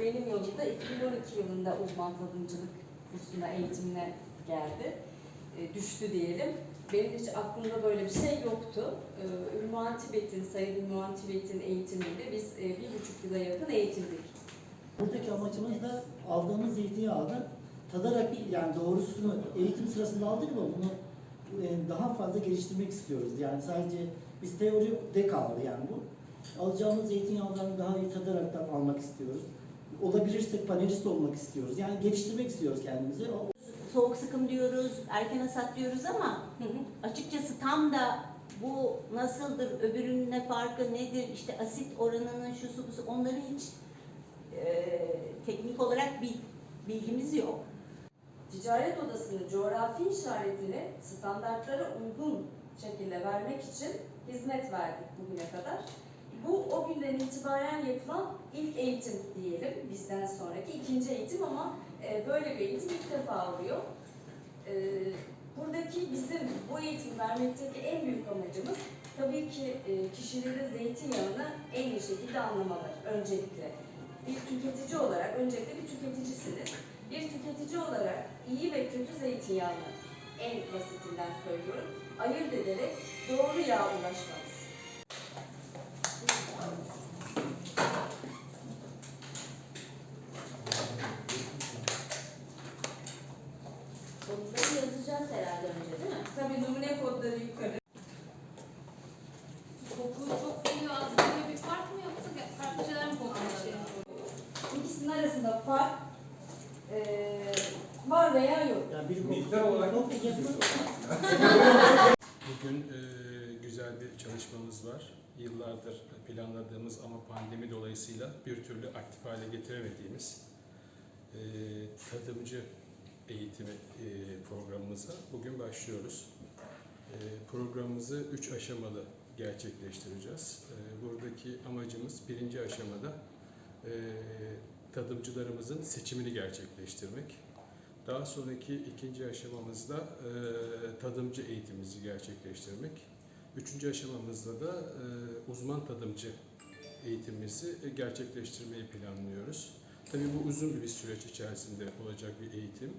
Benim yolumda 2012 yılında uzman tadımcılık kursuna eğitimine geldi. E, düştü diyelim. Benim hiç aklımda böyle bir şey yoktu. E, Ünvan Tibet'in, Sayın Ünvan Tibet'in eğitiminde biz e, bir buçuk yıla yakın eğitildik. Buradaki amacımız da aldığımız zeytinyağını tadarak yani doğrusunu eğitim sırasında aldık ama bunu daha fazla geliştirmek istiyoruz. Yani sadece biz teoride kaldı yani bu. Alacağımız zeytinyağlarını daha iyi tadaraktan almak istiyoruz. Olabilirse panelist olmak istiyoruz. Yani geliştirmek istiyoruz kendimizi. Soğuk sıkım diyoruz, erken hasat diyoruz ama açıkçası tam da bu nasıldır, öbürünün ne farkı nedir, işte asit oranının şu su bu su onları hiç e, teknik olarak bir bilgimiz yok. Ticaret Odası'nın coğrafi işaretini standartlara uygun şekilde vermek için hizmet verdik bugüne kadar. Bu o günden itibaren yapılan ilk eğitim diyelim bizden sonraki ikinci eğitim ama e, böyle bir eğitim ilk defa oluyor. E, buradaki bizim bu eğitim vermekteki en büyük amacımız tabii ki e, kişilerin zeytinyağını en iyi şekilde anlamaları öncelikle. Bir tüketici olarak öncelikle bir tüketicisiniz. Bir tüketici olarak iyi ve kötü zeytinyağını en basitinden söylüyorum. Ayırt ederek doğru yağa ulaşmanız. Bunları yazacağız herhalde önce değil mi? Tabii numune kodları yukarı. Koku çok geliyor ağzında bir fark mı yoksa farklı şeyler mi kokuyor? İkisinin arasında fark eee, var veya yok. Yani bir Miktar olarak Çok yapı- Bugün e, güzel bir çalışmamız var. Yıllardır planladığımız ama pandemi dolayısıyla bir türlü aktif hale getiremediğimiz e, tadımcı eğitimi e, programımıza bugün başlıyoruz. E, programımızı üç aşamalı gerçekleştireceğiz. E, buradaki amacımız birinci aşamada e, tadımcılarımızın seçimini gerçekleştirmek. Daha sonraki ikinci aşamamızda e, tadımcı eğitimimizi gerçekleştirmek. Üçüncü aşamamızda da e, uzman tadımcı eğitimimizi gerçekleştirmeyi planlıyoruz. Tabii bu uzun bir süreç içerisinde olacak bir eğitim.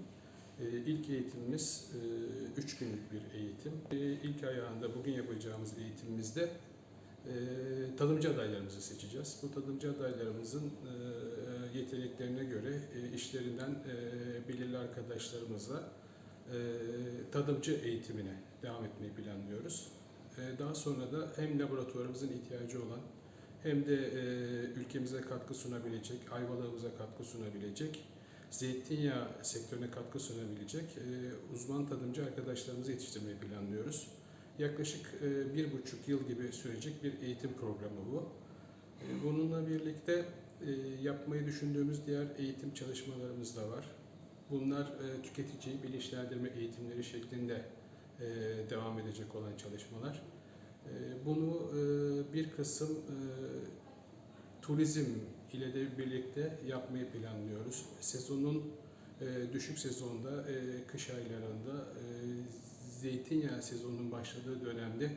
E, ilk eğitimimiz e, üç günlük bir eğitim. E, ilk ayağında bugün yapacağımız eğitimimizde e, tadımcı adaylarımızı seçeceğiz. Bu tadımcı adaylarımızın e, yeteneklerine göre e, işlerinden e, belirli arkadaşlarımızla e, tadımcı eğitimine devam etmeyi planlıyoruz. E, daha sonra da hem laboratuvarımızın ihtiyacı olan hem de e, ülkemize katkı sunabilecek, ayvalığımıza katkı sunabilecek, zeytinyağı sektörüne katkı sunabilecek e, uzman tadımcı arkadaşlarımızı yetiştirmeyi planlıyoruz. Yaklaşık e, bir buçuk yıl gibi sürecek bir eğitim programı bu. E, Bununla birlikte yapmayı düşündüğümüz diğer eğitim çalışmalarımız da var. Bunlar e, tüketiciyi bilinçlendirme eğitimleri şeklinde e, devam edecek olan çalışmalar. E, Bunu e, bir kısım e, turizm ile de birlikte yapmayı planlıyoruz. Sezonun e, düşük sezonda, e, kış aylarında e, zeytinyağı sezonunun başladığı dönemde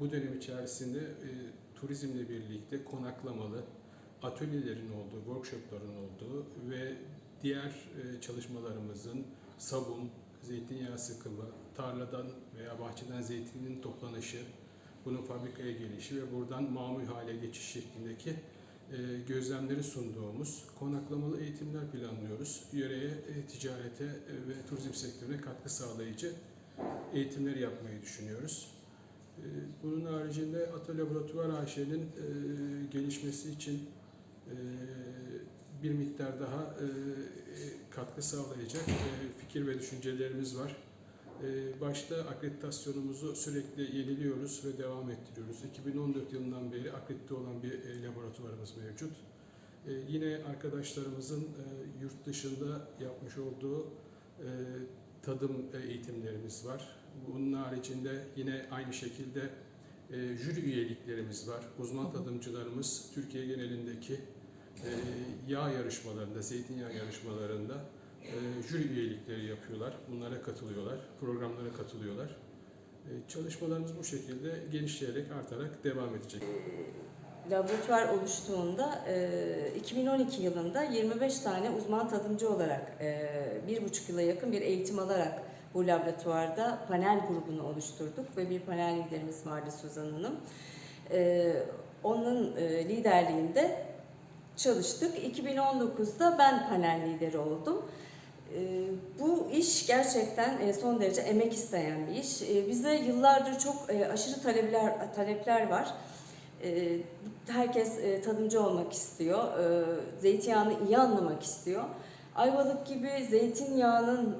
bu dönem içerisinde e, turizmle birlikte konaklamalı, atölyelerin olduğu, workshopların olduğu ve diğer e, çalışmalarımızın sabun, zeytinyağı sıkımı, tarladan veya bahçeden zeytinin toplanışı, bunun fabrikaya gelişi ve buradan mamul hale geçiş şeklindeki e, gözlemleri sunduğumuz konaklamalı eğitimler planlıyoruz. Yöreye, e, ticarete ve turizm sektörüne katkı sağlayıcı eğitimler yapmayı düşünüyoruz. Bunun haricinde Ata Laboratuvar AŞ'nin gelişmesi için bir miktar daha e, katkı sağlayacak e, fikir ve düşüncelerimiz var. E, Başta akreditasyonumuzu sürekli yeniliyoruz ve devam ettiriyoruz. 2014 yılından beri akredite olan bir e, laboratuvarımız mevcut. E, Yine arkadaşlarımızın e, yurt dışında yapmış olduğu e, tadım e, eğitimlerimiz var. Bunun haricinde yine aynı şekilde e, jüri üyeliklerimiz var. Uzman tadımcılarımız Türkiye genelindeki e, yağ yarışmalarında, zeytinyağı yarışmalarında e, jüri üyelikleri yapıyorlar. Bunlara katılıyorlar, programlara katılıyorlar. E, Çalışmalarımız bu şekilde genişleyerek, artarak devam edecek. laboratuvar oluştuğunda e, 2012 yılında 25 tane uzman tadımcı olarak e, bir buçuk yıla yakın bir eğitim alarak bu laboratuvarda panel grubunu oluşturduk ve bir panel liderimiz vardı Suzan Hanım. E, onun e, liderliğinde çalıştık. 2019'da ben panel lideri oldum. E, Bu iş gerçekten e, son derece emek isteyen bir iş. E, Bize yıllardır çok e, aşırı talepler talepler var. E, Herkes e, tadımcı olmak istiyor. Zeytinyağını iyi anlamak istiyor. Ayvalık gibi zeytinyağının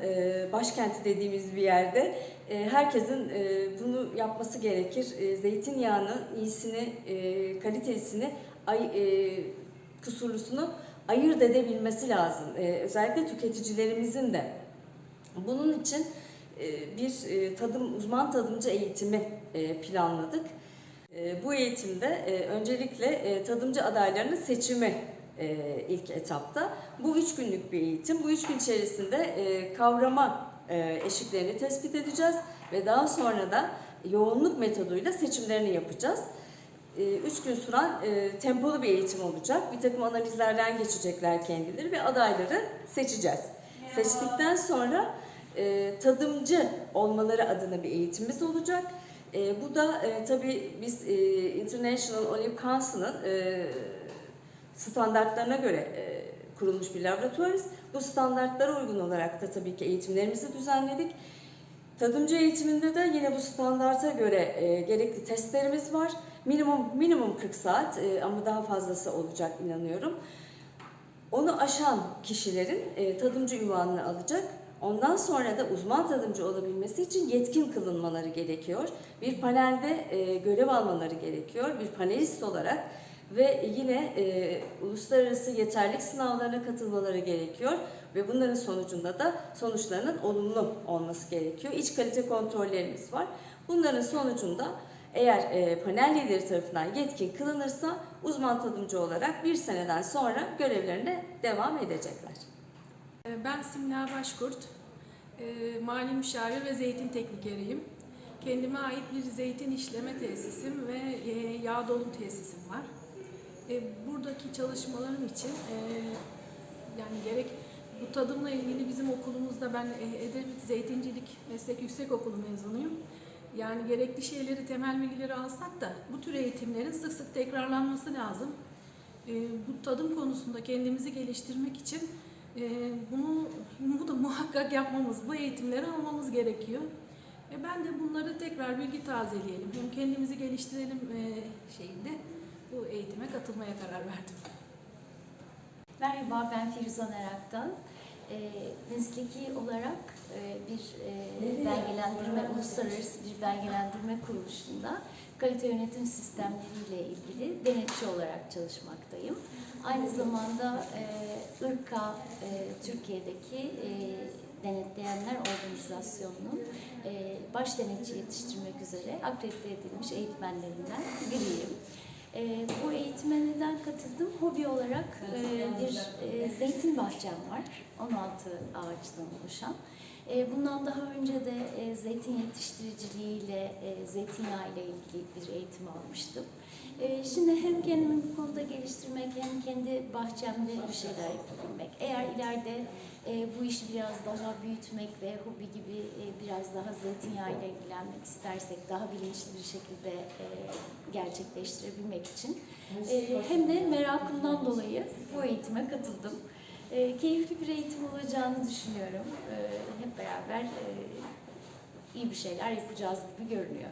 başkenti dediğimiz bir yerde herkesin bunu yapması gerekir. Zeytinyağının iyisini, kalitesini, kusurlusunu ayırt edebilmesi lazım. E, Özellikle tüketicilerimizin de. Bunun için e, bir e, tadım uzman tadımcı eğitimi e, planladık. E, Bu eğitimde e, öncelikle e, tadımcı adaylarının seçimi e, ilk etapta. Bu üç günlük bir eğitim. Bu üç gün içerisinde e, kavrama e, eşiklerini tespit edeceğiz ve daha sonra da yoğunluk metoduyla seçimlerini yapacağız. E, Üç gün süren e, tempolu bir eğitim olacak. Bir takım analizlerden geçecekler kendileri ve adayları seçeceğiz. Seçtikten sonra e, tadımcı olmaları adına bir eğitimimiz olacak. E, bu da e, tabii biz e, International Olive Council'ın e, standartlarına göre e, kurulmuş bir laboratuvarız. Bu standartlara uygun olarak da tabii ki eğitimlerimizi düzenledik. Tadımcı eğitiminde de yine bu standarta göre e, gerekli testlerimiz var. Minimum minimum 40 saat e, ama daha fazlası olacak inanıyorum. Onu aşan kişilerin e, tadımcı ünvanını alacak. Ondan sonra da uzman tadımcı olabilmesi için yetkin kılınmaları gerekiyor. Bir panelde e, görev almaları gerekiyor. Bir panelist olarak ve yine e, uluslararası yeterlik sınavlarına katılmaları gerekiyor ve bunların sonucunda da sonuçlarının olumlu olması gerekiyor. İç kalite kontrollerimiz var. Bunların sonucunda eğer e, panel lideri tarafından yetkin kılınırsa uzman tadımcı olarak bir seneden sonra görevlerine devam edecekler. Ee, Ben Simla Başkurt, Ee, mali müşavir ve zeytin teknikeriyim. Kendime ait bir zeytin işleme tesisim ve e, yağ dolum tesisim var. E, Buradaki çalışmalarım için e, yani gerek bu tadımla ilgili bizim okulumuzda ben e, Edremit Zeytincilik Meslek Yüksekokulu mezunuyum. Yani gerekli şeyleri, temel bilgileri alsak da bu tür eğitimlerin sık sık tekrarlanması lazım. E, Bu tadım konusunda kendimizi geliştirmek için ee, bunu, bunu da muhakkak yapmamız, bu eğitimleri almamız gerekiyor. E ben de bunları tekrar bilgi tazeleyelim, hem kendimizi geliştirelim e, şeyinde bu eğitime katılmaya karar verdim. Merhaba, ben Firuzan Erak'tan. E, mesleki olarak e, bir e, belgelendirme, uluslararası bir belgelendirme kuruluşunda kalite yönetim sistemleriyle ilgili denetçi olarak çalışmaktayım. Aynı zamanda e, IRKA, e, Türkiye'deki e, Denetleyenler Organizasyonu'nun e, baş denetçi yetiştirmek üzere akredite edilmiş eğitmenlerinden biriyim. E, bu eğitime neden katıldım? Hobi olarak e, bir e, zeytin bahçem var. 16 ağaçtan oluşan. E, bundan daha önce de e, zeytin yetiştiriciliğiyle, e, zeytinyağı ile ilgili bir eğitim almıştım. Şimdi hem kendimi bu konuda geliştirmek hem kendi bahçemde bir şeyler yapabilmek. Eğer ileride bu işi biraz daha büyütmek ve hobi gibi biraz daha zeytinyağı ile ilgilenmek istersek daha bilinçli bir şekilde gerçekleştirebilmek için hem de merakımdan dolayı bu eğitime katıldım. E, keyifli bir eğitim olacağını düşünüyorum. E, hep beraber e, iyi bir şeyler yapacağız gibi görünüyor.